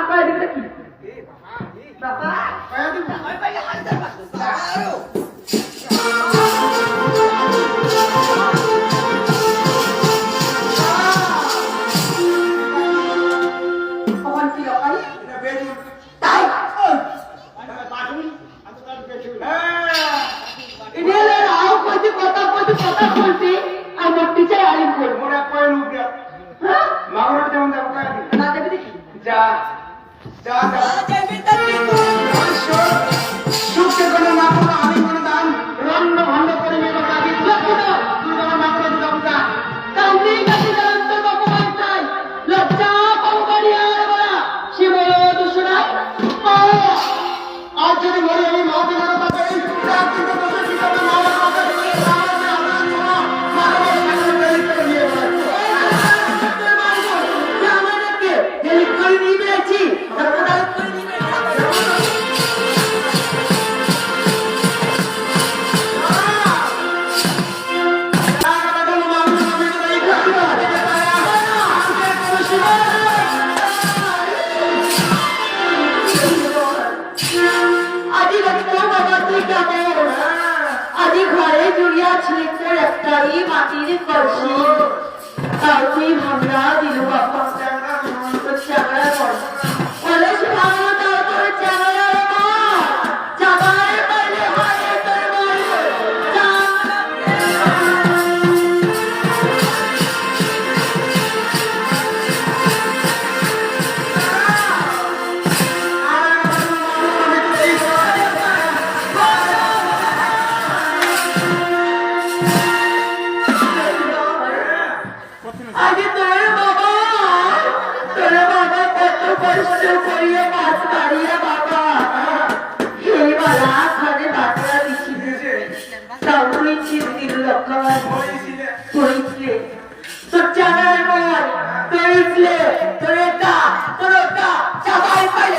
না পাই দিলে কি বাবা পাই टीचर आलिम को मोरा कोई रुक गया मांगरो जमन दबका ना दे देखी जा 加油 আমি ঘরে জুড়িয়াছি তোর একটা মাটির কলসি। তাও তুই ভাবনা দিল বাবা আমি তোর বাবা তোর বাবা কত কষ্ট করিয়া মাছ মারিয়া বাবা। সেই বাবা খানে বাতরা দিছি তাহলে চিন্তির লক্ষ্য করেছিলে তোর জানার মন তোর তোর এটা, তোর ওটা, সবাই পাইলে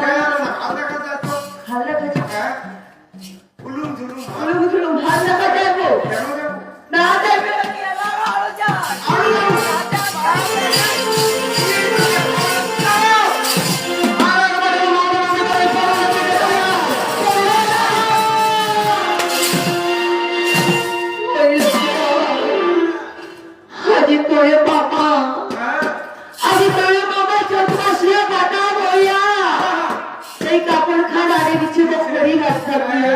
তোরে বাবা। হ্যাঁ? আমি তোরে বাবা চোখ বসলে বাটা বইয়া সেই কাপড় খান আরে কিছু বকরি রাস্তা হ্যাঁ। দিয়ে